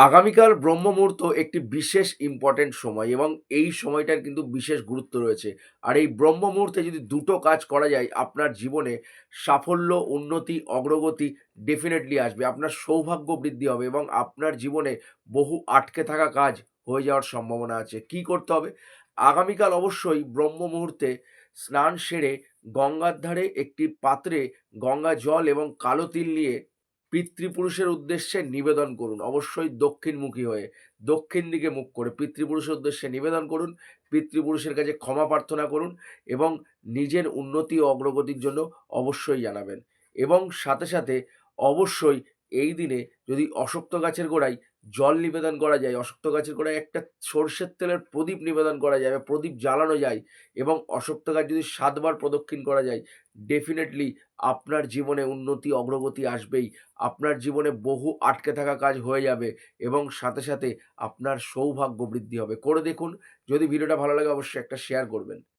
আগামীকাল ব্রহ্ম মুহূর্ত একটি বিশেষ ইম্পর্টেন্ট সময় এবং এই সময়টার কিন্তু বিশেষ গুরুত্ব রয়েছে। আর এই ব্রহ্ম মুহূর্তে যদি দুটো কাজ করা যায় আপনার জীবনে সাফল্য, উন্নতি, অগ্রগতি ডেফিনেটলি আসবে। আপনার সৌভাগ্য বৃদ্ধি হবে এবং আপনার জীবনে বহু আটকে থাকা কাজ হয়ে যাওয়ার সম্ভাবনা আছে। কি করতে হবে? আগামীকাল অবশ্যই ব্রহ্ম মুহূর্তে স্নান সেরে গঙ্গার ধারে একটি পাত্রে গঙ্গা জল এবং কালো তিল নিয়ে পিতৃপুরুষের উদ্দেশ্যে নিবেদন করুন। অবশ্যই দক্ষিণমুখী হয়ে, দক্ষিণ দিকে মুখ করে পিতৃপুরুষের উদ্দেশ্যে নিবেদন করুন। পিতৃপুরুষের কাছে ক্ষমা প্রার্থনা করুন এবং নিজের উন্নতি ও অগ্রগতির জন্য অবশ্যই জানাবেন। এবং সাথে, সাথে অবশ্যই এই দিনে যদি অশ্বত্থ গাছের গোড়ায় জল নিবেদন করা যায়, অশ্বত্থ গাছের গোড়ায় একটা সর্ষের তেলের প্রদীপ নিবেদন করা যায় বা প্রদীপ জ্বালানো যায় এবং অশ্বত্থ গাছ যদি সাতবার প্রদক্ষিণ করা যায়, ডেফিনেটলি আপনার জীবনে উন্নতি, অগ্রগতি আসবেই। আপনার জীবনে বহু আটকে থাকা কাজ হয়ে যাবে এবং সাথে, সাথে আপনার সৌভাগ্য বৃদ্ধি হবে। করে দেখুন। যদি ভিডিওটা ভালো লাগে অবশ্যই একটা শেয়ার করবেন।